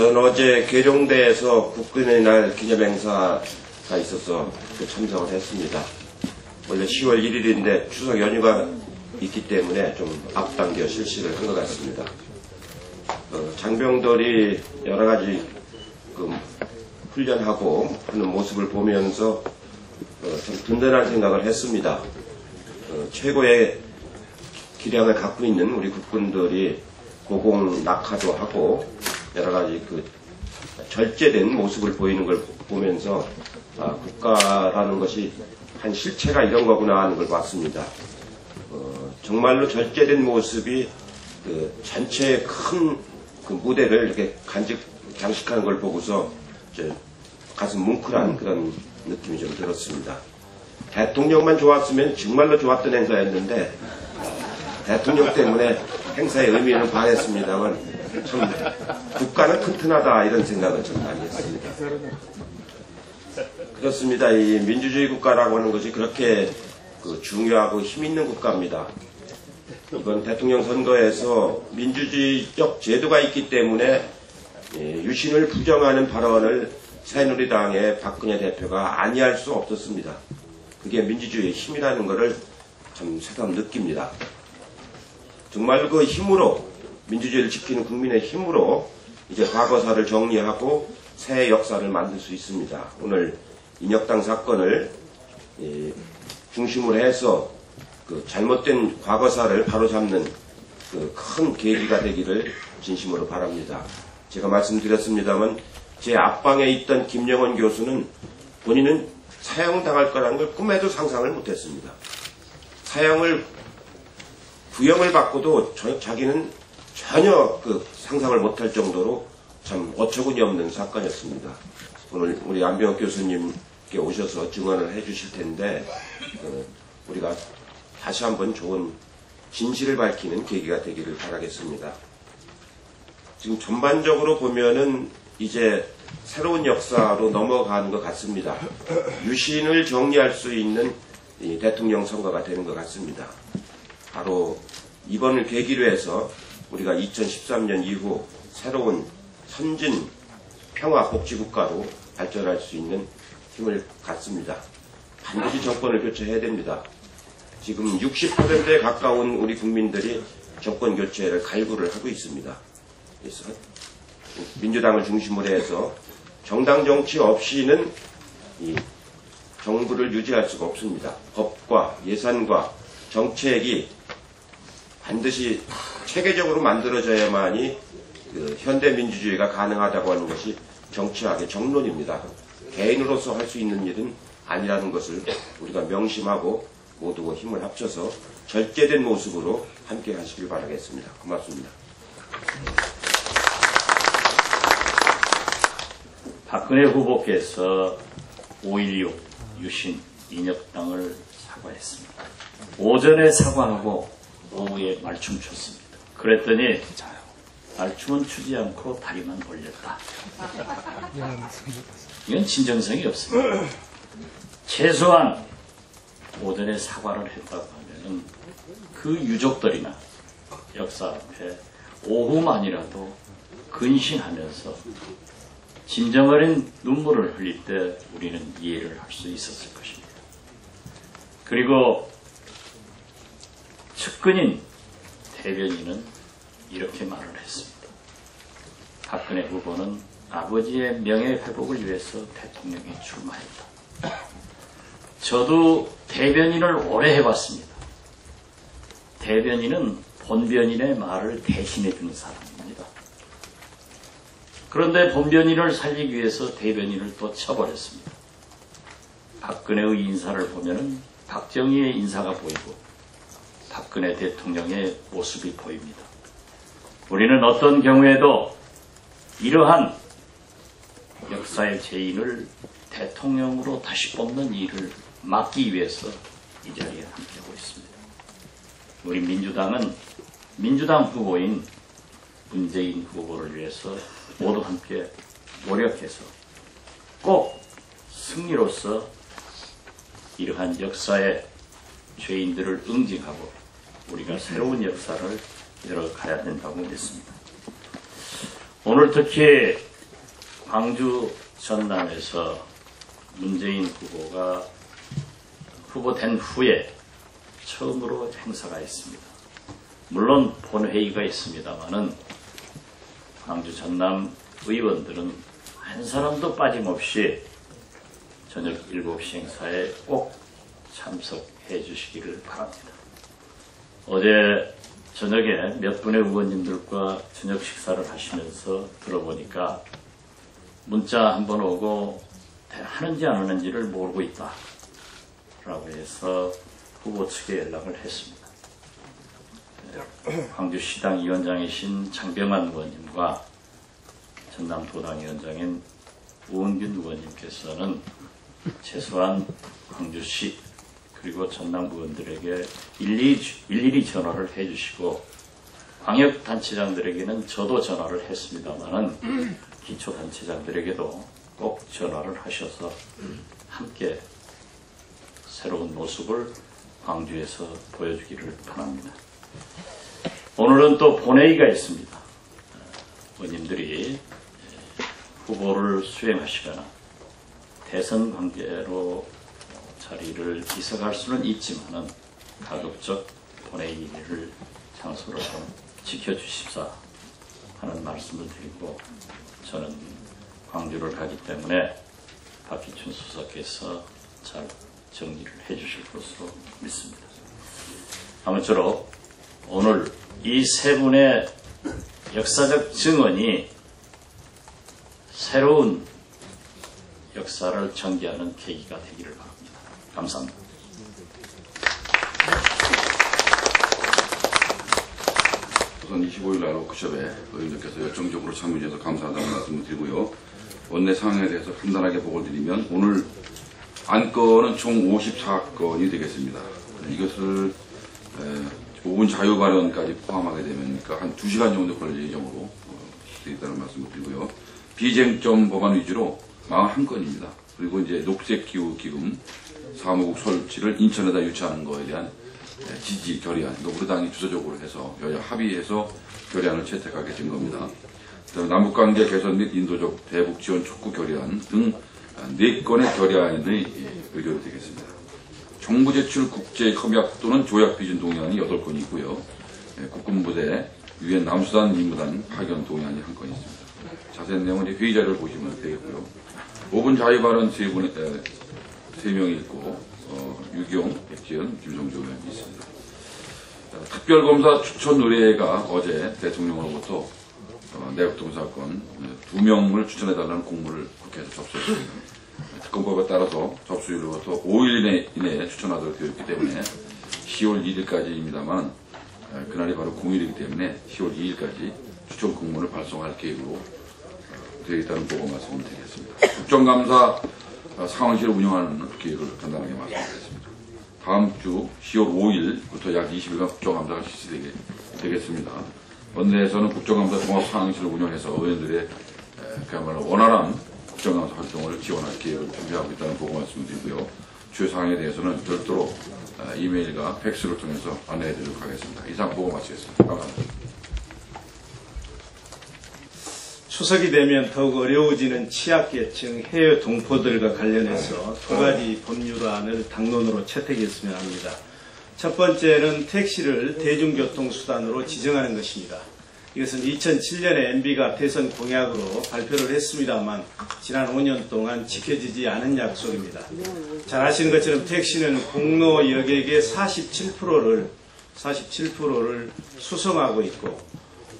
저는 어제 계룡대에서 국군의 날 기념행사가 있어서 그 참석을 했습니다. 원래 10월 1일인데 추석 연휴가 있기 때문에 좀 앞당겨 실시를 한 것 같습니다. 어, 장병들이 여러 가지 그 훈련하고 하는 모습을 보면서 어, 참 든든한 생각을 했습니다. 어, 최고의 기량을 갖고 있는 우리 국군들이 고공 낙하도 하고 여러 가지 그 절제된 모습을 보이는 걸 보면서 아, 국가라는 것이 한 실체가 이런 거구나 하는 걸 봤습니다. 어, 정말로 절제된 모습이 그 전체 큰그 무대를 이렇게 간직 장식하는 걸 보고서 저 가슴 뭉클한 그런 느낌이 좀 들었습니다. 대통령만 좋았으면 정말로 좋았던 행사였는데 대통령 때문에 행사의 의미는 반했습니다만 참 국가는 튼튼하다 이런 생각을 좀 많이 했습니다. 그렇습니다. 이 민주주의 국가라고 하는 것이 그렇게 그 중요하고 힘 있는 국가입니다. 이번 대통령 선거에서 민주주의적 제도가 있기 때문에 예, 유신을 부정하는 발언을 새누리당의 박근혜 대표가 아니할 수 없었습니다. 그게 민주주의의 힘이라는 것을 참 새삼 느낍니다. 정말 그 힘으로 민주주의를 지키는 국민의 힘으로 이제 과거사를 정리하고 새 역사를 만들 수 있습니다. 오늘 인혁당 사건을 예, 중심으로 해서 그 잘못된 과거사를 바로잡는 그 큰 계기가 되기를 진심으로 바랍니다. 제가 말씀드렸습니다만 제 앞방에 있던 김영원 교수는 본인은 사형당할 거라는 걸 꿈에도 상상을 못했습니다. 사형을 구형을 받고도 저- 자기는 전혀 그 상상을 못할 정도로 참 어처구니 없는 사건이었습니다. 오늘 우리 안병혁 교수님께 오셔서 증언을 해주실 텐데 어, 우리가 다시 한번 좋은 진실을 밝히는 계기가 되기를 바라겠습니다. 지금 전반적으로 보면은 이제 새로운 역사로 넘어가는 것 같습니다. 유신을 정리할 수 있는 이 대통령 선거가 되는 것 같습니다. 바로 이번을 계기로 해서 우리가 2013년 이후 새로운 선진 평화 복지 국가로 발전할 수 있는 힘을 갖습니다. 반드시 정권을 교체해야 됩니다. 지금 60%에 가까운 우리 국민들이 정권 교체를 갈구를 하고 있습니다. 그래서 민주당을 중심으로 해서 정당 정치 없이는 이 정부를 유지할 수가 없습니다. 법과 예산과 정책이 반드시 체계적으로 만들어져야만이 그 현대 민주주의가 가능하다고 하는 것이 정치학의 정론입니다. 개인으로서 할 수 있는 일은 아니라는 것을 우리가 명심하고 모두가 힘을 합쳐서 절제된 모습으로 함께 하시길 바라겠습니다. 고맙습니다. 박근혜 후보께서 5.16 유신 인혁당을 사과했습니다. 오전에 사과하고 오후에 말춤 췄습니다. 그랬더니 말춤은 추지 않고 다리만 올렸다. 이건 진정성이 없습니다. 최소한 오전에 사과를 했다고 하면은 그 유족들이나 역사 앞에 오후만이라도 근신하면서 진정 어린 눈물을 흘릴 때 우리는 이해를 할 수 있었을 것입니다. 그리고 측근인 대변인은 이렇게 말을 했습니다. 박근혜 후보는 아버지의 명예 회복을 위해서 대통령에 출마했다. 저도 대변인을 오래 해봤습니다. 대변인은 본변인의 말을 대신해 주는 사람입니다. 그런데 본변인을 살리기 위해서 대변인을 또 쳐버렸습니다. 박근혜의 인사를 보면 은 박정희의 인사가 보이고 박근혜 대통령의 모습이 보입니다. 우리는 어떤 경우에도 이러한 역사의 죄인을 대통령으로 다시 뽑는 일을 막기 위해서 이 자리에 함께하고 있습니다. 우리 민주당은 민주당 후보인 문재인 후보를 위해서 모두 함께 노력해서 꼭 승리로서 이러한 역사의 죄인들을 응징하고 우리가 새로운 역사를 열어가야 된다고 믿습니다. 오늘 특히 광주 전남에서 문재인 후보가 후보된 후에 처음으로 행사가 있습니다. 물론 본회의가 있습니다만은 광주 전남 의원들은 한 사람도 빠짐없이 저녁 7시 행사에 꼭 참석해 주시기를 바랍니다. 어제 저녁에 몇 분의 의원님들과 저녁 식사를 하시면서 들어보니까 문자 한 번 오고 하는지 안 하는지를 모르고 있다. 라고 해서 후보 측에 연락을 했습니다. 네, 광주시당 위원장이신 장병환 의원님과 전남도당 위원장인 우원균 의원님께서는 최소한 광주시 그리고 전남 의원들에게 일일이, 전화를 해주시고 광역단체장들에게는 저도 전화를 했습니다만은 기초단체장들에게도 꼭 전화를 하셔서 함께 새로운 모습을 광주에서 보여주기를 바랍니다. 오늘은 또 본회의가 있습니다. 의원님들이 후보를 수행하시거나 대선 관계로 자리를 이석할 수는 있지만은 가급적 본회의 를 장소로 좀 지켜주십사 하는 말씀을 드리고 저는 광주를 가기 때문에 박기춘 수석께서 잘 정리를 해주실 것으로 믿습니다. 아무쪼록 오늘 이 세 분의 역사적 증언이 새로운 역사를 전개하는 계기가 되기를 바랍니다. 감사합니다. 우선 25일 날 워크숍에 의원님께서 열정적으로 참여해 주셔서 감사하다는 말씀을 드리고요. 원내 상황에 대해서 간단하게 보고를 드리면 오늘 안건은 총 54건이 되겠습니다. 이것을 5분 자유 발언까지 포함하게 되면 한 2시간 정도 걸릴 예정으로 어, 되어 있다는 말씀을 드리고요. 비쟁점 법안 위주로 41건입니다. 그리고 이제 녹색 기후 기금 사무국 설치를 인천에다 유치하는 거에 대한 예, 지지 결의안, 노구르당이 주도적으로 해서 여야 합의해서 결의안을 채택하게 된 겁니다. 남북관계 개선 및 인도적 대북 지원 촉구 결의안 등네 건의 결의안이 예, 의결이 되겠습니다. 정부 제출 국제 협약 또는 조약 비준 동의안이 8건이 있고요. 예, 국군부대 유엔 남수단 임무단 파견 동의안이 한 건이 있습니다. 자세한 내용은 이제 회의 자료를 보시면 되겠고요. 5분 자유 발언 세 분의 에, 세 명이 있고 어, 유경, 백지연, 김성주 의원이 있습니다. 어, 특별검사 추천 의뢰가 어제 대통령으로부터 어, 내각동 사건 네, 두 명을 추천해달라는 공문을 국회에서 접수했습니다. 특검법에 따라서 접수일로부터 5일 이내, 이내에 추천하도록 되어 있기 때문에 10월 1일까지입니다만 그날이 바로 공휴일이기 때문에 10월 2일까지 추천 공문을 발송할 계획으로 어, 되어 있다는 보고 말씀을 드리겠습니다. 국정감사 어, 상황실을 운영하는 계획을 간단하게 말씀드리겠습니다. 다음 주 10월 5일부터 약 20일간 국정감사가 실시되겠습니다. 원내에서는 국정감사 종합상황실을 운영해서 의원들의 에, 그야말로 원활한 국정감사 활동을 지원할 계획을 준비하고 있다는 보고 말씀드리고요. 주요 사항에 대해서는 별도로 어, 이메일과 팩스를 통해서 안내해 드리도록 하겠습니다. 이상 보고 마치겠습니다. 감사합니다. 추석이 되면 더욱 어려워지는 취약계층 해외 동포들과 관련해서 두 가지 법률안을 당론으로 채택했으면 합니다. 첫 번째는 택시를 대중교통수단으로 지정하는 것입니다. 이것은 2007년에 MB가 대선 공약으로 발표를 했습니다만 지난 5년 동안 지켜지지 않은 약속입니다. 잘 아시는 것처럼 택시는 공로 여객의 47%를 47%를 수송하고 있고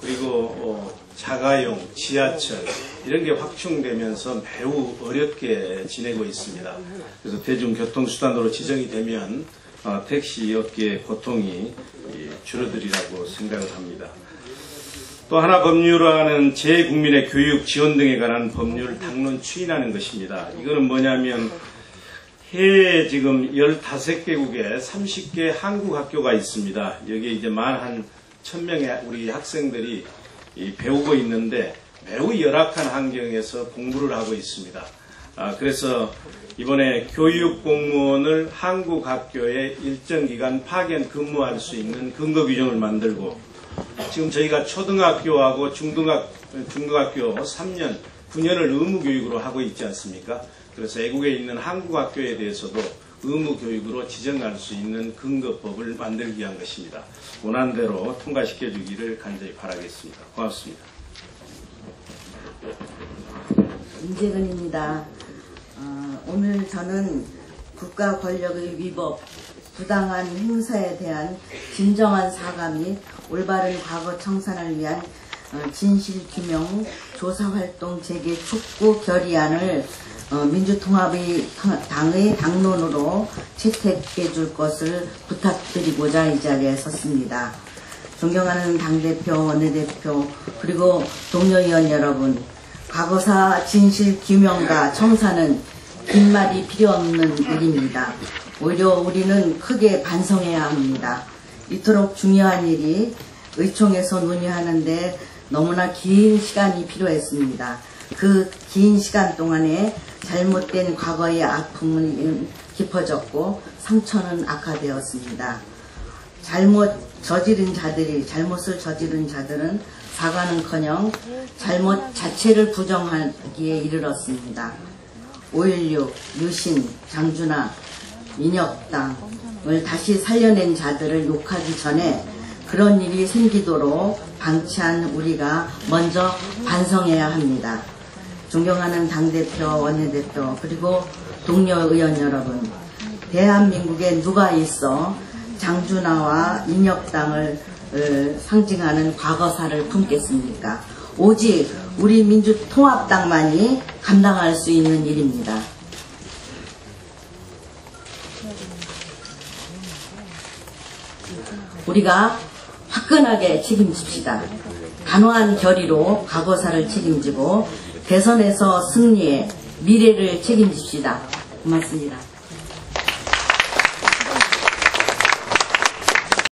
그리고 어, 자가용, 지하철 이런 게 확충되면서 매우 어렵게 지내고 있습니다. 그래서 대중교통수단으로 지정이 되면 어, 택시 업계의 고통이 이, 줄어들이라고 생각을 합니다. 또 하나 법률화는 재국민의 교육 지원 등에 관한 법률 당론 추인하는 것입니다. 이거는 뭐냐면 해외에 지금 15개국에 30개 한국 학교가 있습니다. 여기에 이제 만한 1000명의 우리 학생들이 이 배우고 있는데 매우 열악한 환경에서 공부를 하고 있습니다. 아, 그래서 이번에 교육 공무원을 한국 학교에 일정 기간 파견 근무할 수 있는 근거 규정을 만들고 지금 저희가 초등학교하고 중등학, 중등학교 3년 9년을 의무 교육으로 하고 있지 않습니까? 그래서 애국에 있는 한국 학교에 대해서도 의무 교육으로 지정할 수 있는 근거법을 만들기 위한 것입니다. 원안대로 통과시켜 주기를 간절히 바라겠습니다. 고맙습니다. 임재근입니다. 어, 오늘 저는 국가 권력의 위법, 부당한 행사에 대한 진정한 사과 및 올바른 과거 청산을 위한 어, 진실 규명 조사 활동 재개 촉구 결의안을 어, 민주통합의 당의 당론으로 채택해 줄 것을 부탁드리고자 이 자리에 섰습니다. 존경하는 당대표, 원내대표, 그리고 동료위원 여러분, 과거사 진실 규명과 청사는 긴 말이 필요 없는 일입니다. 오히려 우리는 크게 반성해야 합니다. 이토록 중요한 일이 의총에서 논의하는데 너무나 긴 시간이 필요했습니다. 그 긴 시간 동안에 잘못된 과거의 아픔은 깊어졌고 상처는 악화되었습니다. 잘못 저지른 자들이 잘못을 저지른 자들은 사과는커녕 잘못 자체를 부정하기에 이르렀습니다. 5.16, 유신, 장준하, 민혁당을 다시 살려낸 자들을 욕하기 전에 그런 일이 생기도록 방치한 우리가 먼저 반성해야 합니다. 존경하는 당대표, 원내대표, 그리고 동료 의원 여러분, 대한민국에 누가 있어 장준하와 인혁당을 어, 상징하는 과거사를 품겠습니까? 오직 우리 민주통합당만이 감당할 수 있는 일입니다. 우리가 화끈하게 책임집시다. 단호한 결의로 과거사를 책임지고 대선에서 승리해 미래를 책임집시다. 고맙습니다.